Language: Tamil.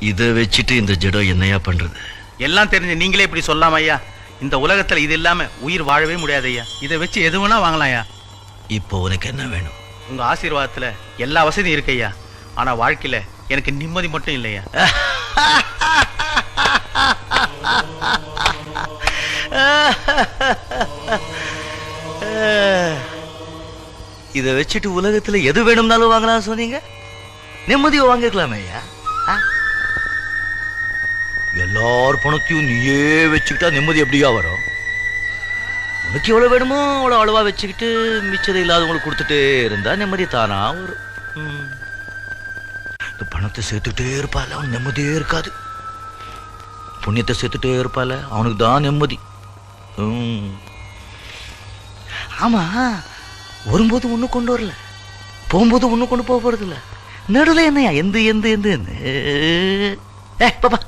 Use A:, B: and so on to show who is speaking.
A: இதை வச்சுட்டு இந்த ஜடம் என்னையா பண்றது?
B: எல்லாம் தெரிஞ்ச நீங்களே இப்படி சொல்லாம ஐயா. இந்த உலகத்துல இது இல்லாம உயிர் வாழவே முடியாது ஐயா. இதை வச்சு எது வேணா வாங்கலாம் ஐயா.
A: இப்போ உனக்கு என்ன வேணும்?
B: உங்க ஆசீர்வாதத்துல எல்லா வசதியும் இருக்கு ஐயா. ஆனா வாழ்க்கையில எனக்கு நிம்மதி மட்டும் இல்லையா
A: இதை வச்சுட்டு உலகத்துல எது வேணும்னாலும் வாங்கலாம் சொன்னீங்க? நிம்மதியை வாங்கிக்கலாமே ஐயா. ஆ? எல்லார் பணத்தையும் நீயே வச்சுக்கிட்டா நிம்மதி எப்படியா வரும்? உனக்கு எவ்வளவு வேணுமோ அவ்வளோ அளவாக வச்சுக்கிட்டு மிச்சதை இல்லாதவங்களுக்கு கொடுத்துட்டே இருந்தா நிம்மதி தானா வரும். இந்த பணத்தை சேர்த்துட்டே இருப்பால அவன் நிம்மதியே இருக்காது. புண்ணியத்தை சேர்த்துட்டே இருப்பால அவனுக்கு தான் நிம்மதி. ஆமா வரும்போது ஒண்ணு கொண்டு வரல போகும்போது ஒண்ணு கொண்டு போக போறது இல்ல நடுவில் என்னையா எந்த எந்த எந்த ஏ பாப்பா.